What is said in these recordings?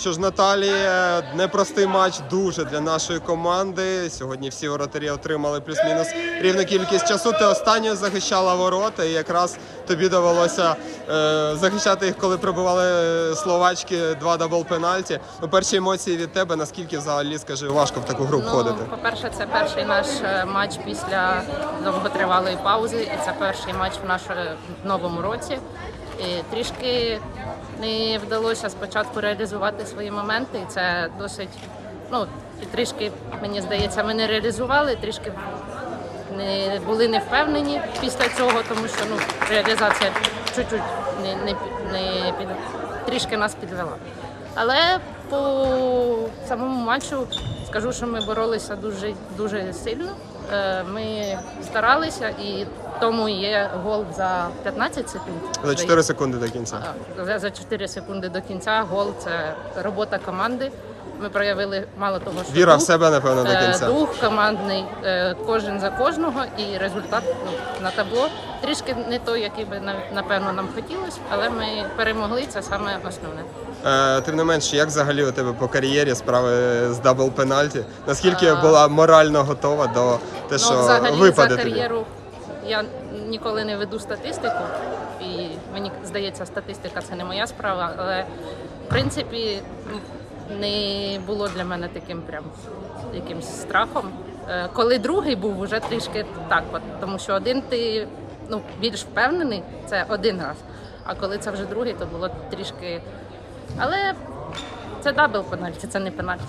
Що ж, Наталія, непростий матч дуже для нашої команди. Сьогодні всі воротарі отримали плюс-мінус рівну кількість часу. Ти останньою захищала ворота, і якраз тобі довелося е, захищати їх, коли пробивали словачки два дабл пенальті. Ну, перші емоції від тебе, наскільки взагалі, скажи, важко в таку гру входити? Ну, по-перше, це перший наш е, матч після довготривалої паузи, і це перший матч в нашому новому році. Трішки не вдалося спочатку реалізувати свої моменти, і це досить, ну, і трішки, мені здається, ми не реалізували, трішки не були не впевнені після цього, тому що ну, реалізація чуть-чуть не, не, не під, трішки нас підвела. Але по самому матчу скажу, що ми боролися дуже, дуже сильно. Е, Ми старалися і тому є гол за 15 секунд. За 4 секунди до кінця. За, за 4 секунди до кінця гол це робота команди. Ми проявили мало того, що Віра в дух, себе, напевно, до е, кінця. дух командний, е, кожен за кожного, і результат ну, на табло трішки не той, який би напевно нам хотілося, але ми перемогли. Це саме основне. Тим не менш, як взагалі у тебе по кар'єрі справи з дабл пенальті? Наскільки А. була морально готова до те, що ну, взагалі випаде за тобі? кар'єру я ніколи не веду статистику, і мені здається, статистика це не моя справа, але в принципі не було для мене таким прям якимсь страхом. Е, Коли другий був, уже трішки так, от, тому що один ти ну, більш впевнений, це один раз. А коли це вже другий, то було трішки. Але це дабл пенальті, це не пенальті.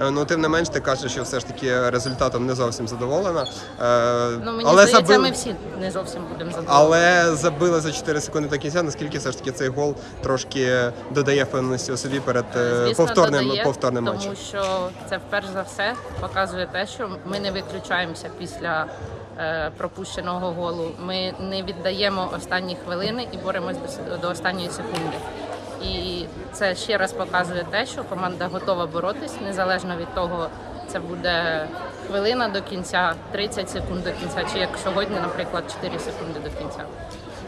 Е, Ну, тим не менш, ти кажеш, що все ж таки результатом не зовсім задоволена. Е, Ну мені але здається, забили, ми всі не зовсім будемо задоволені. але забили за 4 секунди до кінця. Наскільки все ж таки цей гол трошки додає впевненості у собі перед е, Звісно, повторним, додає, повторним тому матчем? що це вперше за все показує те, що ми не виключаємося після е, пропущеного голу. Ми не віддаємо останні хвилини і боремось до, до останньої секунди. І це ще раз показує те, що команда готова боротись, незалежно від того, це буде хвилина до кінця, 30 секунд до кінця, чи як сьогодні, наприклад, 4 секунди до кінця.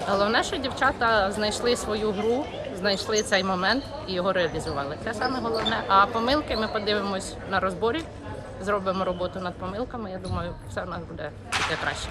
Головне, що дівчата знайшли свою гру, знайшли цей момент і його реалізували. Це саме головне. А помилки ми подивимось на розборі, зробимо роботу над помилками. Я думаю, все в нас буде краще.